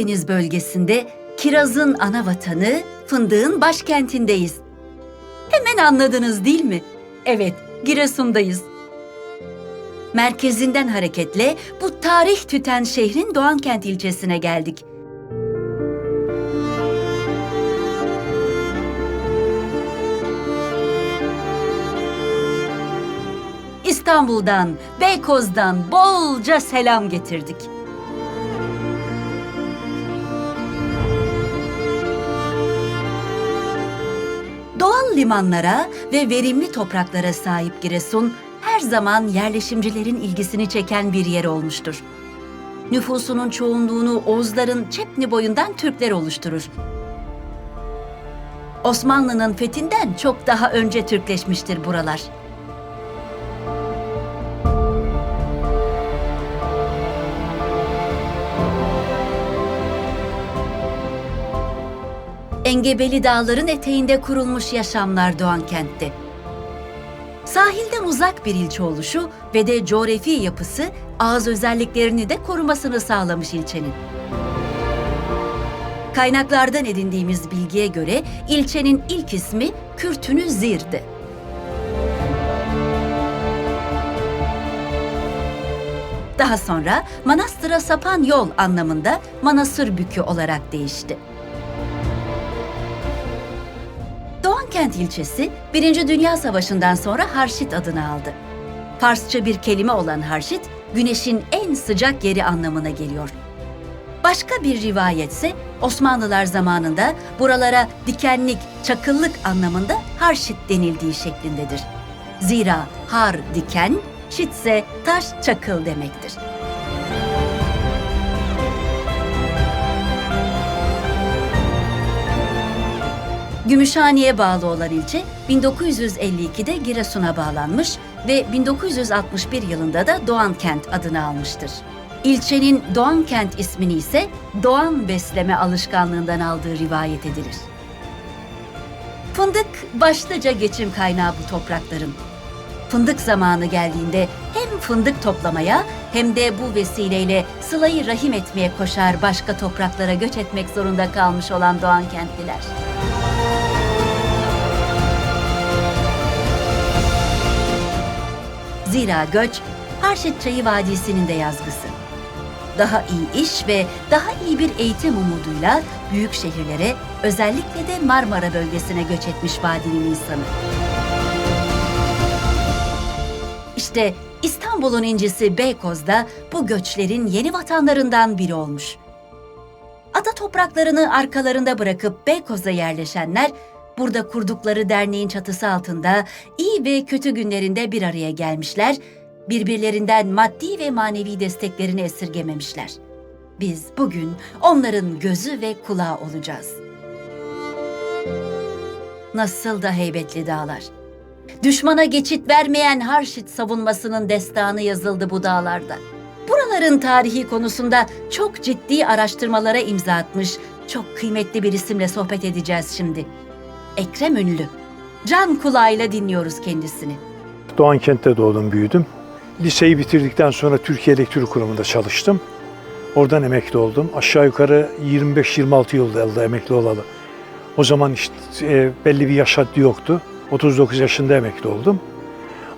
Karadeniz bölgesinde kirazın ana vatanı, fındığın başkentindeyiz. Hemen anladınız değil mi? Evet, Giresun'dayız. Merkezinden hareketle bu tarih tüten şehrin Doğankent ilçesine geldik. İstanbul'dan, Beykoz'dan bolca selam getirdik. Limanlara ve verimli topraklara sahip Giresun, her zaman yerleşimcilerin ilgisini çeken bir yer olmuştur. Nüfusunun çoğunluğunu Oğuzların Çepni boyundan Türkler oluşturur. Osmanlı'nın fethinden çok daha önce Türkleşmiştir buralar. Engebeli dağların eteğinde kurulmuş yaşamlar doğan kentte. Sahilden uzak bir ilçe oluşu ve de coğrafi yapısı ağız özelliklerini de korumasını sağlamış ilçenin. Kaynaklardan edindiğimiz bilgiye göre ilçenin ilk ismi Kürtünü Zir'di. Daha sonra manastıra sapan yol anlamında Manasır Bükü olarak değişti. Doğankent ilçesi, Birinci Dünya Savaşı'ndan sonra Harşit adını aldı. Farsça bir kelime olan Harşit, güneşin en sıcak yeri anlamına geliyor. Başka bir rivayetse Osmanlılar zamanında buralara dikenlik, çakıllık anlamında Harşit denildiği şeklindedir. Zira har diken, şitse taş çakıl demektir. Gümüşhane'ye bağlı olan ilçe 1952'de Giresun'a bağlanmış ve 1961 yılında da Doğankent adını almıştır. İlçenin Doğankent ismini ise Doğan besleme alışkanlığından aldığı rivayet edilir. Fındık başlıca geçim kaynağı bu toprakların. Fındık zamanı geldiğinde hem fındık toplamaya hem de bu vesileyle sılayı rahim etmeye koşar başka topraklara göç etmek zorunda kalmış olan Doğan kentliler. Zira göç Harşit Çayı Vadisi'nin de yazgısı. Daha iyi iş ve daha iyi bir eğitim umuduyla büyük şehirlere özellikle de Marmara bölgesine göç etmiş vadinin insanı. İşte İstanbul'un incisi Beykoz'da bu göçlerin yeni vatanlarından biri olmuş. Ada topraklarını arkalarında bırakıp Beykoz'a yerleşenler burada kurdukları derneğin çatısı altında iyi ve kötü günlerinde bir araya gelmişler, birbirlerinden maddi ve manevi desteklerini esirgememişler. Biz bugün onların gözü ve kulağı olacağız. Nasıl da heybetli dağlar. Düşmana geçit vermeyen Harşit savunmasının destanı yazıldı bu dağlarda. Buraların tarihi konusunda çok ciddi araştırmalara imza atmış, çok kıymetli bir isimle sohbet edeceğiz şimdi. Ekrem Ünlü. Can kulağıyla dinliyoruz kendisini. Doğan kentte doğdum, büyüdüm. Liseyi bitirdikten sonra Türkiye Elektrik Kurumu'nda çalıştım. Oradan emekli oldum. Aşağı yukarı 25-26 yıl oldu emekli olalı. O zaman işte e, belli bir yaş haddi yoktu. 39 yaşında emekli oldum.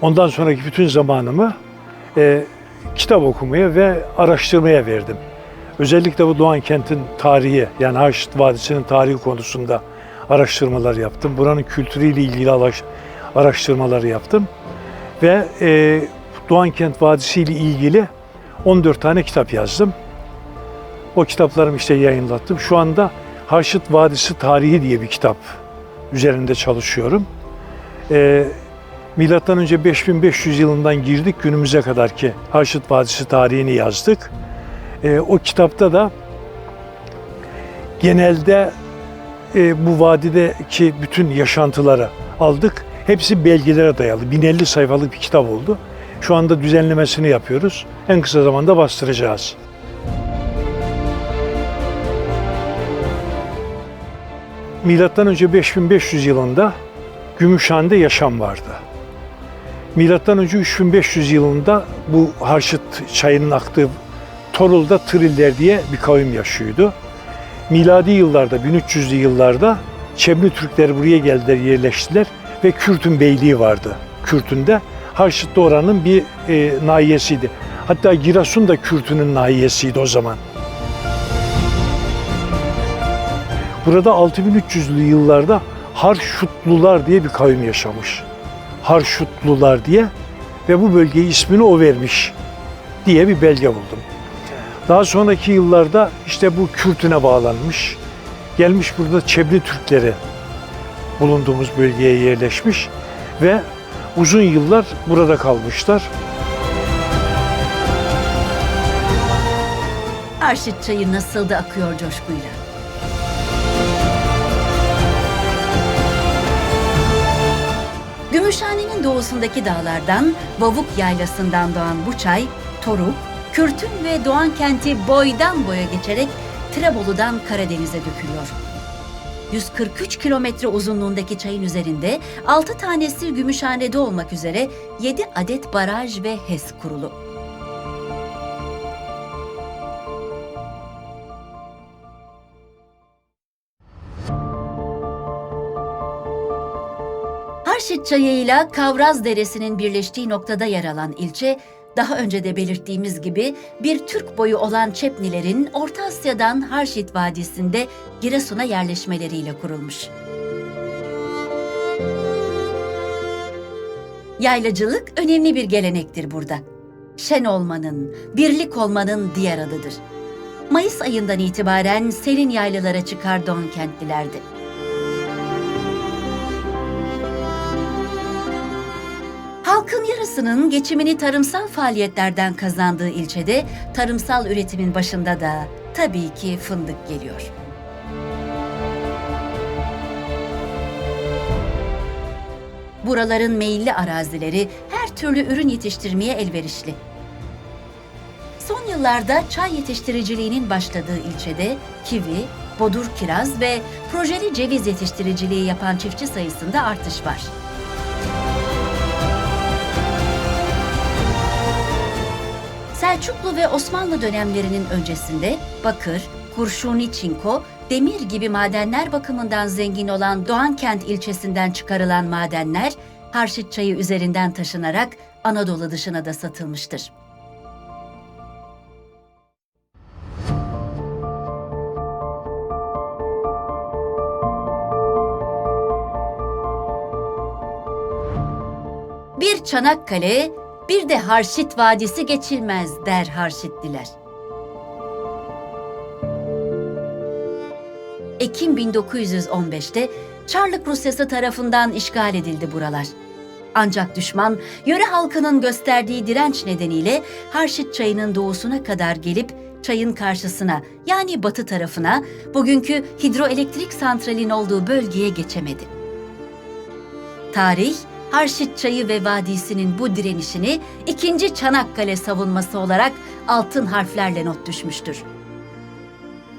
Ondan sonraki bütün zamanımı e, kitap okumaya ve araştırmaya verdim. Özellikle bu Doğan kentin tarihi yani Haçlı Vadisi'nin tarihi konusunda araştırmalar yaptım. Buranın kültürüyle ilgili araş- araştırmaları yaptım. Ve e, Doğan Kent Vadisi ile ilgili 14 tane kitap yazdım. O kitaplarımı işte yayınlattım. Şu anda Harşit Vadisi Tarihi diye bir kitap üzerinde çalışıyorum. Ee, Milattan önce 5500 yılından girdik günümüze kadar ki Harşit Vadisi tarihini yazdık. Ee, o kitapta da genelde e, bu vadideki bütün yaşantıları aldık. Hepsi belgelere dayalı. 1050 sayfalık bir kitap oldu. Şu anda düzenlemesini yapıyoruz. En kısa zamanda bastıracağız. Milattan önce 5500 yılında Gümüşhane'de yaşam vardı. Milattan önce 3500 yılında bu Harşit çayının aktığı Çorul'da Triller diye bir kavim yaşıyordu. Miladi yıllarda, 1300'lü yıllarda Çebni Türkleri buraya geldiler, yerleştiler ve Kürt'ün beyliği vardı. Harşit de oranın bir e, nahiyesiydi. Hatta Giresun da Kürt'ünün nahiyesiydi o zaman. Burada 6300'lü yıllarda Harşutlular diye bir kavim yaşamış. Harşutlular diye ve bu bölgeye ismini o vermiş diye bir belge buldum. Daha sonraki yıllarda işte bu Kürtüne bağlanmış. Gelmiş burada Çebni Türkleri bulunduğumuz bölgeye yerleşmiş ve uzun yıllar burada kalmışlar. Arşit çayı nasıl da akıyor coşkuyla. Gümüşhane'nin doğusundaki dağlardan, Vavuk Yaylası'ndan doğan bu çay, Toruk, Kürtün ve Doğan kenti boydan boya geçerek Trebolu'dan Karadeniz'e dökülüyor. 143 kilometre uzunluğundaki çayın üzerinde 6 tanesi Gümüşhane'de olmak üzere 7 adet baraj ve HES kurulu. Harşit Çayı ile Kavraz Deresi'nin birleştiği noktada yer alan ilçe, daha önce de belirttiğimiz gibi bir Türk boyu olan Çepnilerin Orta Asya'dan Harşit Vadisi'nde Giresun'a yerleşmeleriyle kurulmuş. Yaylacılık önemli bir gelenektir burada. Şen olmanın, birlik olmanın diğer adıdır. Mayıs ayından itibaren serin yaylalara çıkar don kentlilerde. Yarısının geçimini tarımsal faaliyetlerden kazandığı ilçede tarımsal üretimin başında da tabii ki fındık geliyor. Buraların meyilli arazileri her türlü ürün yetiştirmeye elverişli. Son yıllarda çay yetiştiriciliğinin başladığı ilçede kivi, bodur kiraz ve projeli ceviz yetiştiriciliği yapan çiftçi sayısında artış var. Selçuklu ve Osmanlı dönemlerinin öncesinde bakır, kurşuni çinko, demir gibi madenler bakımından zengin olan Doğankent ilçesinden çıkarılan madenler Harşit çayı üzerinden taşınarak Anadolu dışına da satılmıştır. Bir Çanakkale, bir de Harşit Vadisi geçilmez der Harşitliler. Ekim 1915'te Çarlık Rusyası tarafından işgal edildi buralar. Ancak düşman yöre halkının gösterdiği direnç nedeniyle Harşit çayının doğusuna kadar gelip çayın karşısına yani batı tarafına bugünkü hidroelektrik santralin olduğu bölgeye geçemedi. Tarih, Harşit Çayı ve Vadisi'nin bu direnişini ikinci Çanakkale savunması olarak altın harflerle not düşmüştür.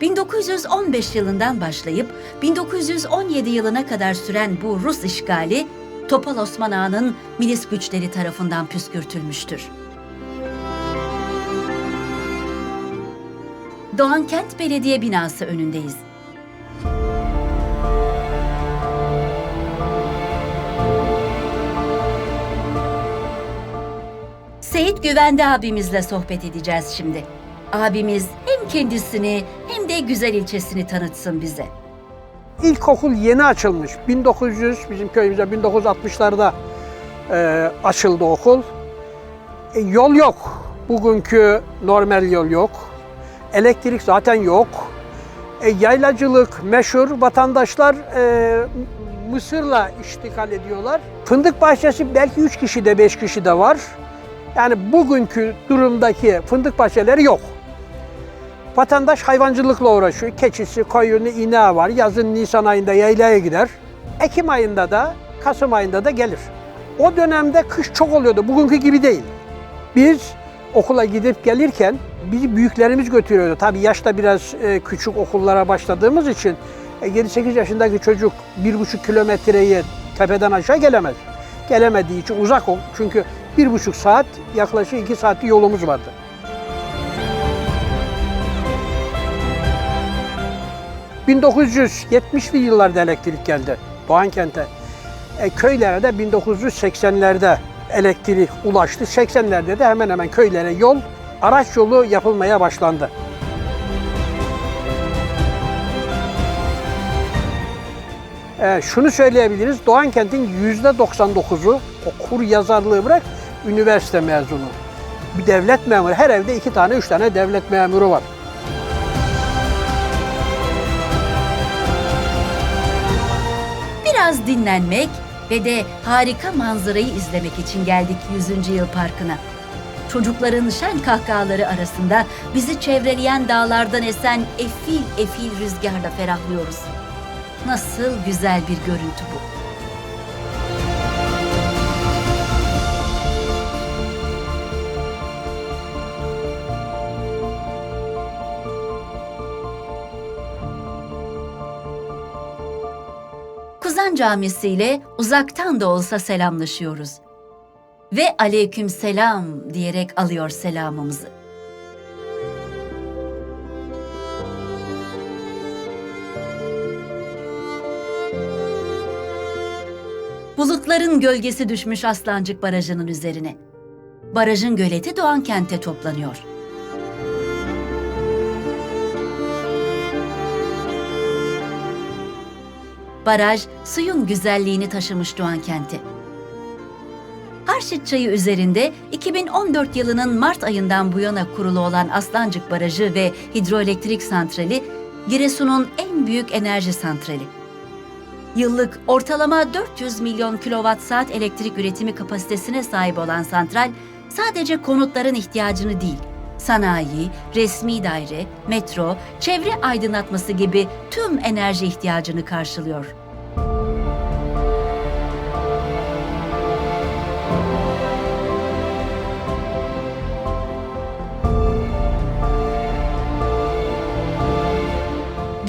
1915 yılından başlayıp 1917 yılına kadar süren bu Rus işgali Topal Osman Ağa'nın milis güçleri tarafından püskürtülmüştür. Doğan Kent Belediye binası önündeyiz. Seyit Güvende abimizle sohbet edeceğiz şimdi. Abimiz hem kendisini hem de güzel ilçesini tanıtsın bize. İlkokul yeni açılmış. 1900 bizim köyümüzde 1960'larda e, açıldı okul. E, yol yok. Bugünkü normal yol yok. Elektrik zaten yok. E, yaylacılık meşhur. Vatandaşlar e, Mısır'la iştikal ediyorlar. Fındık bahçesi belki 3 kişi de 5 kişi de var. Yani bugünkü durumdaki fındık bahçeleri yok. Vatandaş hayvancılıkla uğraşıyor. Keçisi, koyunu, ineği var. Yazın Nisan ayında yaylaya gider. Ekim ayında da, Kasım ayında da gelir. O dönemde kış çok oluyordu. Bugünkü gibi değil. Biz okula gidip gelirken bizi büyüklerimiz götürüyordu. Tabii yaşta biraz e, küçük okullara başladığımız için e, 7-8 yaşındaki çocuk 1,5 kilometreyi tepeden aşağı gelemez. Gelemediği için uzak ol. Çünkü bir buçuk saat yaklaşık iki saatlik yolumuz vardı. ...1970'li yıllarda elektrik geldi Doğan kente. E, köylere de 1980'lerde elektrik ulaştı. 80'lerde de hemen hemen köylere yol, araç yolu yapılmaya başlandı. E, şunu söyleyebiliriz, Doğan kentin %99'u o kur yazarlığı bırak üniversite mezunu. Bir devlet memuru, her evde iki tane, üç tane devlet memuru var. Biraz dinlenmek ve de harika manzarayı izlemek için geldik 100. Yıl Parkı'na. Çocukların şen kahkahaları arasında bizi çevreleyen dağlardan esen efil efil rüzgarla ferahlıyoruz. Nasıl güzel bir görüntü bu. Kuzan Camisi ile uzaktan da olsa selamlaşıyoruz. Ve aleyküm selam diyerek alıyor selamımızı. Bulutların gölgesi düşmüş Aslancık Barajı'nın üzerine. Barajın göleti Doğan kente toplanıyor. Baraj suyun güzelliğini taşımış Doğan kenti. Harşit Çayı üzerinde 2014 yılının Mart ayından bu yana kurulu olan Aslancık Barajı ve Hidroelektrik Santrali, Giresun'un en büyük enerji santrali. Yıllık ortalama 400 milyon kilowatt saat elektrik üretimi kapasitesine sahip olan santral, sadece konutların ihtiyacını değil, sanayi, resmi daire, metro, çevre aydınlatması gibi tüm enerji ihtiyacını karşılıyor.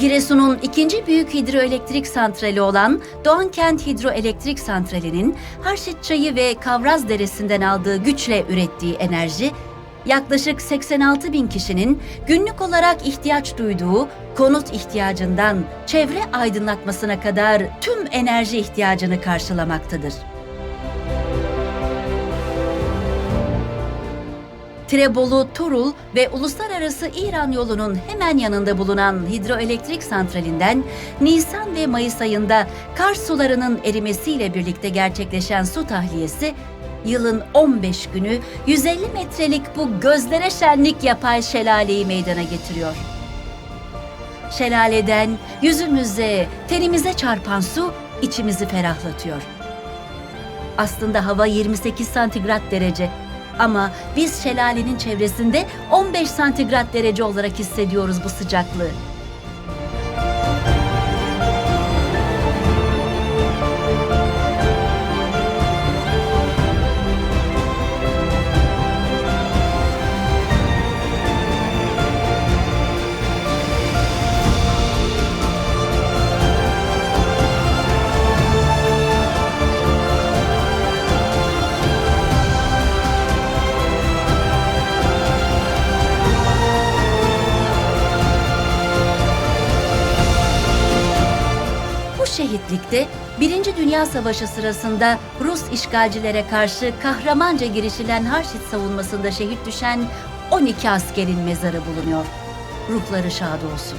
Giresun'un ikinci büyük hidroelektrik santrali olan Doğankent Hidroelektrik Santrali'nin Harşit Çayı ve Kavraz Deresi'nden aldığı güçle ürettiği enerji, yaklaşık 86 bin kişinin günlük olarak ihtiyaç duyduğu konut ihtiyacından çevre aydınlatmasına kadar tüm enerji ihtiyacını karşılamaktadır. Tirebolu, Turul ve uluslararası İran yolunun hemen yanında bulunan hidroelektrik santralinden Nisan ve Mayıs ayında kar sularının erimesiyle birlikte gerçekleşen su tahliyesi yılın 15 günü 150 metrelik bu gözlere şenlik yapay şelaleyi meydana getiriyor. Şelaleden yüzümüze, tenimize çarpan su içimizi ferahlatıyor. Aslında hava 28 santigrat derece. Ama biz şelalenin çevresinde 15 santigrat derece olarak hissediyoruz bu sıcaklığı. Şehitlikte Birinci Dünya Savaşı sırasında Rus işgalcilere karşı kahramanca girişilen Harşit savunmasında şehit düşen 12 askerin mezarı bulunuyor. Ruhları şad olsun.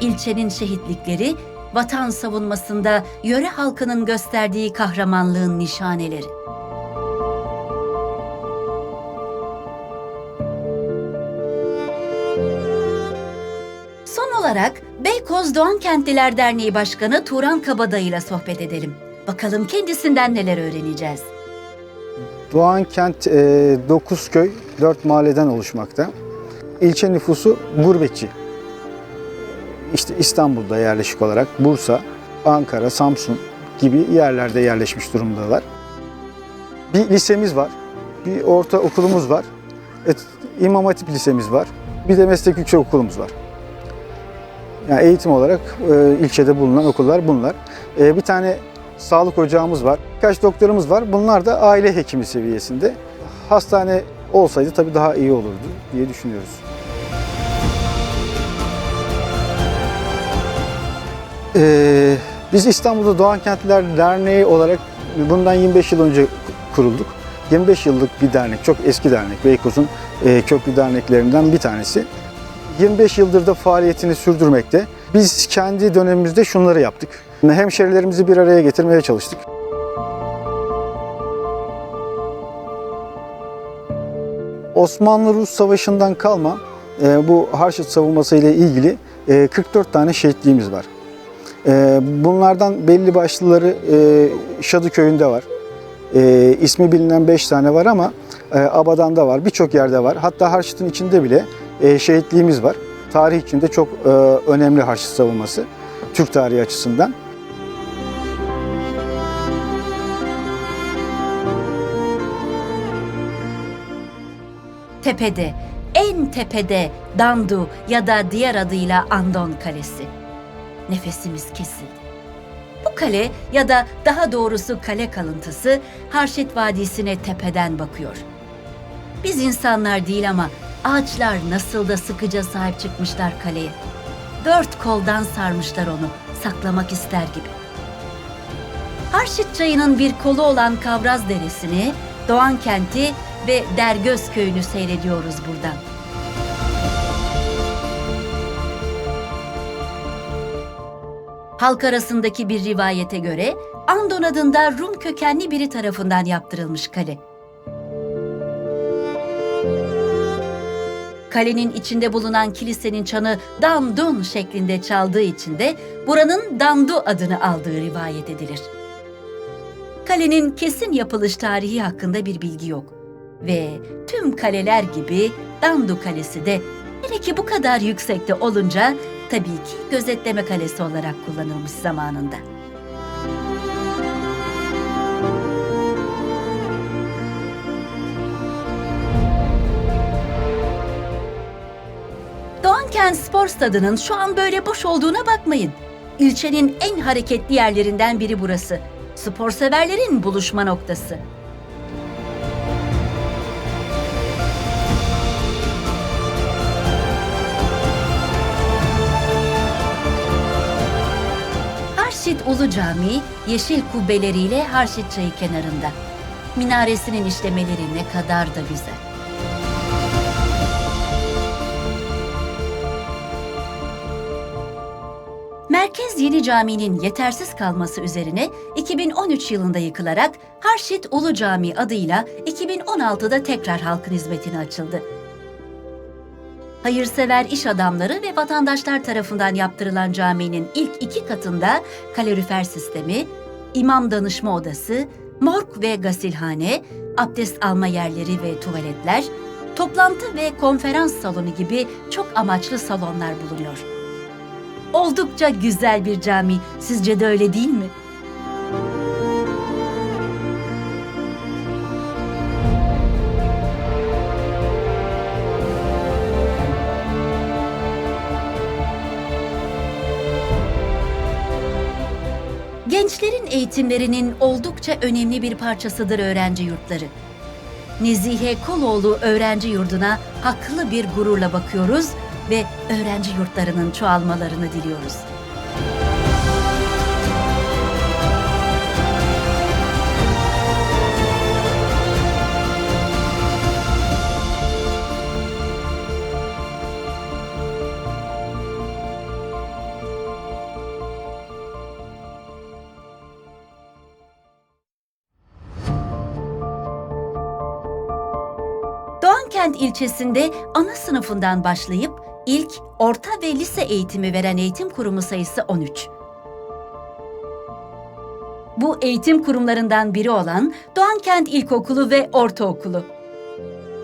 İlçenin şehitlikleri vatan savunmasında yöre halkının gösterdiği kahramanlığın nişaneleri. Olarak Beykoz Doğan Kentliler Derneği Başkanı Turan Kabadayı ile sohbet edelim. Bakalım kendisinden neler öğreneceğiz. Doğan kent 9 köy, 4 mahalleden oluşmakta. İlçe nüfusu gurbetçi. İşte İstanbul'da yerleşik olarak Bursa, Ankara, Samsun gibi yerlerde yerleşmiş durumdalar. Bir lisemiz var, bir orta okulumuz var, et, İmam Hatip lisemiz var, bir de meslek yüksek okulumuz var. Yani eğitim olarak e, ilçede bulunan okullar bunlar. E, bir tane sağlık ocağımız var. Birkaç doktorumuz var. Bunlar da aile hekimi seviyesinde. Hastane olsaydı tabii daha iyi olurdu diye düşünüyoruz. Ee, biz İstanbul'da Doğan Kentliler Derneği olarak bundan 25 yıl önce kurulduk. 25 yıllık bir dernek, çok eski dernek. Beykoz'un e, köklü derneklerinden bir tanesi. 25 yıldır da faaliyetini sürdürmekte. Biz kendi dönemimizde şunları yaptık. Hemşerilerimizi bir araya getirmeye çalıştık. Osmanlı-Rus Savaşı'ndan kalma e, bu Harçit savunması ile ilgili e, 44 tane şehitliğimiz var. E, bunlardan belli başlıları e, Şadı köyünde var. E, ismi bilinen 5 tane var ama e, Abadan'da var, birçok yerde var. Hatta Harçit'in içinde bile e, şehitliğimiz var. Tarih içinde çok e, önemli Harçit savunması, Türk tarihi açısından. Tepede, en tepede Dandu ya da diğer adıyla Andon Kalesi. Nefesimiz kesildi. Bu kale ya da daha doğrusu kale kalıntısı Harşet Vadisi'ne tepeden bakıyor. Biz insanlar değil ama ağaçlar nasıl da sıkıca sahip çıkmışlar kaleye. Dört koldan sarmışlar onu, saklamak ister gibi. Harşit çayının bir kolu olan Kavraz Deresi'ni, Doğan kenti ve Dergöz köyünü seyrediyoruz buradan. Halk arasındaki bir rivayete göre Andon adında Rum kökenli biri tarafından yaptırılmış kale. Kalenin içinde bulunan kilisenin çanı dandun şeklinde çaldığı için de buranın Dandu adını aldığı rivayet edilir. Kalenin kesin yapılış tarihi hakkında bir bilgi yok. Ve tüm kaleler gibi Dandu Kalesi de hele ki bu kadar yüksekte olunca tabii ki gözetleme kalesi olarak kullanılmış zamanında. Doğankent Spor Stadı'nın şu an böyle boş olduğuna bakmayın. İlçenin en hareketli yerlerinden biri burası. Spor severlerin buluşma noktası. Harşit Ulu Camii yeşil kubbeleriyle Harşit Çayı kenarında. Minaresinin işlemeleri ne kadar da güzel. Merkez Yeni Camii'nin yetersiz kalması üzerine 2013 yılında yıkılarak Harşit Ulu Camii adıyla 2016'da tekrar halkın hizmetine açıldı. Hayırsever iş adamları ve vatandaşlar tarafından yaptırılan caminin ilk iki katında kalorifer sistemi, imam danışma odası, morg ve gasilhane, abdest alma yerleri ve tuvaletler, toplantı ve konferans salonu gibi çok amaçlı salonlar bulunuyor. Oldukça güzel bir cami. Sizce de öyle değil mi? Gençlerin eğitimlerinin oldukça önemli bir parçasıdır öğrenci yurtları. Nezihe Koloğlu Öğrenci Yurdu'na haklı bir gururla bakıyoruz ve öğrenci yurtlarının çoğalmalarını diliyoruz. Doğankent ilçesinde ana sınıfından başlayıp ilk, orta ve lise eğitimi veren eğitim kurumu sayısı 13. Bu eğitim kurumlarından biri olan Doğankent İlkokulu ve Ortaokulu.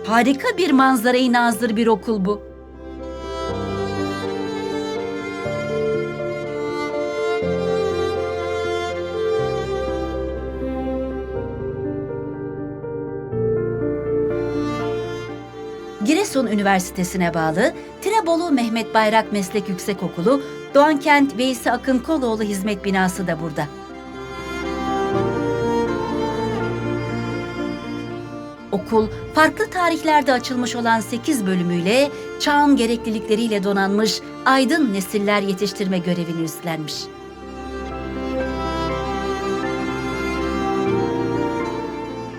Harika bir manzarayı nazır bir okul bu. Giresun Üniversitesi'ne bağlı Tirabolu Mehmet Bayrak Meslek Yüksekokulu, Doğankent Veysi Akın Koloğlu Hizmet Binası da burada. Okul, farklı tarihlerde açılmış olan 8 bölümüyle çağın gereklilikleriyle donanmış aydın nesiller yetiştirme görevini üstlenmiş.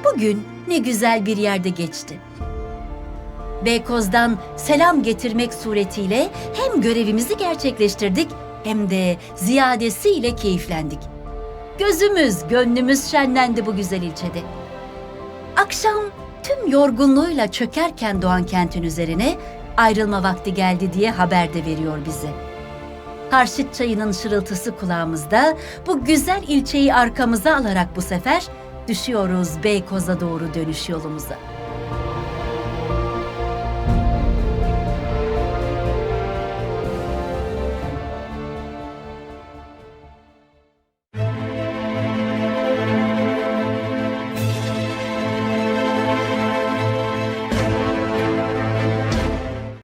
Bugün ne güzel bir yerde geçti. Beykoz'dan selam getirmek suretiyle hem görevimizi gerçekleştirdik hem de ziyadesiyle keyiflendik. Gözümüz, gönlümüz şenlendi bu güzel ilçede. Akşam tüm yorgunluğuyla çökerken doğan kentin üzerine ayrılma vakti geldi diye haber de veriyor bize. Harşit çayının şırıltısı kulağımızda bu güzel ilçeyi arkamıza alarak bu sefer düşüyoruz Beykoz'a doğru dönüş yolumuza.